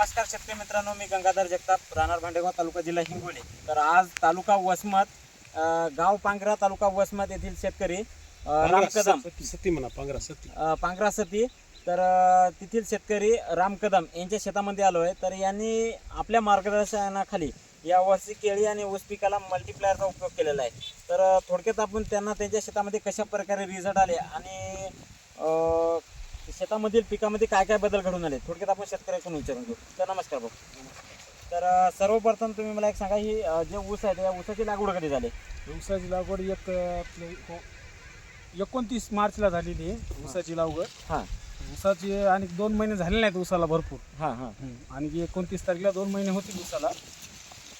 नमस्कार शेतकरी मित्रांनो मी गंगाधर जगताप राहणार भांडेगाव तालुका जिल्हा हिंगोली. तर आज तालुका वसमत गाव पांगरा तालुका वसमत येथील शेतकरी राम कदम. सती म्हणा पांगरा सती. पांगरा सती. तर तेथील शेतकरी राम कदम यांच्या शेतामध्ये आलो आहे. तर यांनी आपल्या मार्गदर्शनाखाली या वर्षी केळी आणि ऊस पिकाला मल्टीप्लायरचा उपयोग केलेला आहे. तर थोडक्यात आपण त्यांना त्यांच्या शेतामध्ये कशा प्रकारे रिझल्ट आले आणि शेतामधील पिकामध्ये काय काय बदल घडून आले? थोडक्यात आपण शेतकऱ्याकडून विचारून घेऊ. तर नमस्कार भाऊ. तर अ, सर्वप्रथम तुम्ही मला एक सांगा ही अ, जे ऊस आहे त्या ऊसाची लागवड कधी झाली? ऊसाची लागवड एक आपले हो- एकोणतीस मार्चला झालेली आहे ऊसाची लागवड. हां. ऊसाची आणि दोन महिने झाले नाहीत ऊसाला भरपूर. हां हां. आणि एकोणतीस तारखेला दोन महिने होतील ऊसाला.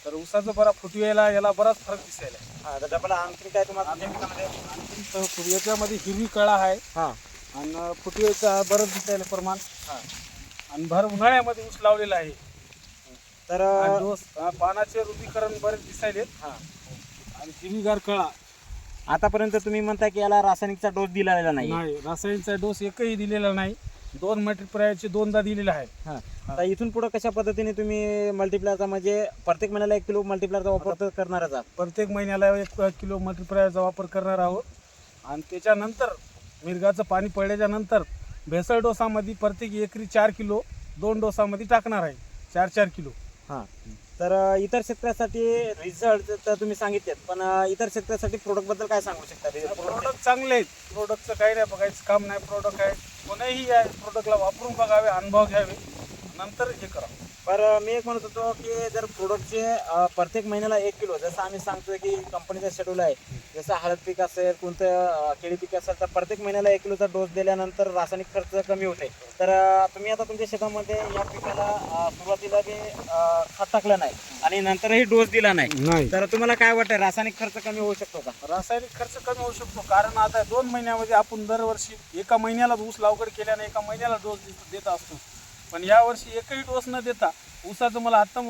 तर ऊसाचं बरा फुटवेला याला बराच फरक दिसायला. हां तर डबल आणखी काय तुम्हाला तुमच्या पिकामध्ये याच्यामध्ये हिरवी कळा आहे. हां. आणि फुटवेचा बरंच दिसायला प्रमाण. हां. आणि भर उन्हाळ्यामध्ये ऊस लावलेला आहे. तर आणि पानाचे रुपीकरण बरेच दिसायले हां. आणि हिरवीगार कळा आतापर्यंत तुम्ही म्हणता की याला रासायनिकचा डोस दिलेला नाही. नाही रासायनिकचा डोस एकही दिलेला नाही. दोन मल्टीप्लायरचे दोनदा दिलेला आहे. हां. तर इथून पुढे कशा पद्धतीने तुम्ही मल्टीप्लायरचा म्हणजे प्रत्येक महिन्याला एक किलो मल्टीप्लायरचा वापर तर करणारच आहात? प्रत्येक महिन्याला एक किलो मल्टीप्लायरचा वापर करणार आहोत. आणि त्याच्यानंतर मिरगाचं पाणी पडल्याच्या नंतर भेसळ डोसामध्ये प्रत्येक एकरी चार किलो दोन डोसामध्ये टाकणार आहे. चार चार किलो. हां. तर अ, इतर शेतकऱ्यासाठी रिझल्ट तर तुम्ही सांगितलेत पण अ, इतर शेतकऱ्यासाठी प्रोडक्टबद्दल काय सांगू शकता? प्रोडक्ट प्रोडक्ट चांगले आहेत. प्रोडक्टचं काही नाही बघायचं काम नाही. प्रोडक्ट आहे. कोणीही या प्रोडक्टला वापरून बघावे अनुभव घ्यावे. नंतर हे करा. पर मी एक म्हणत होतो की जर प्रोडक्टचे प्रत्येक महिन्याला एक किलो जसं आम्ही सांगतोय की कंपनीचा शेड्यूल आहे जसं हळद पीक असेल कोणतं केळी पीक असेल तर प्रत्येक महिन्याला एक किलोचा डोस दिल्यानंतर रासायनिक खर्च कमी होते. तर तुम्ही आता तुमच्या शेतामध्ये या पिकाला सुरुवातीला बी अ, खत टाकलं नाही आणि नंतरही डोस दिला नाही. तर तुम्हाला काय वाटतं रासायनिक खर्च कमी होऊ शकतो का? रासायनिक खर्च कमी होऊ शकतो कारण आता दोन महिन्यामध्ये आपण दरवर्षी एका महिन्याला ऊस लागवड केल्याने एका महिन्याला डोस देत असतो. पण यावर्षी एकही डोस न देता ऊसाचं मला आता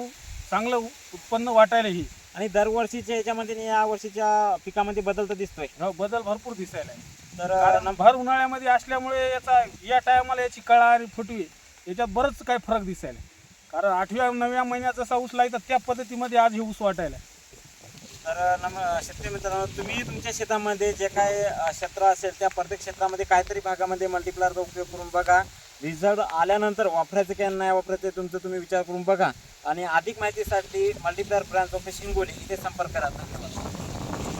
चांगलं उत्पन्न वाटायला ही आणि दरवर्षीच्या याच्यामध्ये आणि या वर्षीच्या पिकामध्ये बदल तर दिसतोय हा बदल भरपूर दिसायला आहे. तर कारण भर उन्हाळ्यामध्ये असल्यामुळे याचा या टायमाला याची कळा आणि फुटवी याच्यात बरंच काही फरक दिसायला आहे. कारण आठव्या नवव्या महिन्यात जसा ऊस लायचा त्या पद्धतीमध्ये आज हे ऊस वाटायला आहे. तर नम शेतकरी मित्रांनो तुम्ही तुमच्या शेतामध्ये जे काय अ, क्षेत्र असेल त्या प्रत्येक क्षेत्रामध्ये काहीतरी भागामध्ये मल्टीप्लायरचा उपयोग करून बघा रिझल्ट आल्यानंतर वापरायचं की नाही वापरायचं ते तुमचं तुम्ही विचार करून बघा. आणि अधिक माहितीसाठी मल्टीप्लायर ब्रांच ऑफिस हिंगोली इथे संपर्क करा. धन्यवाद.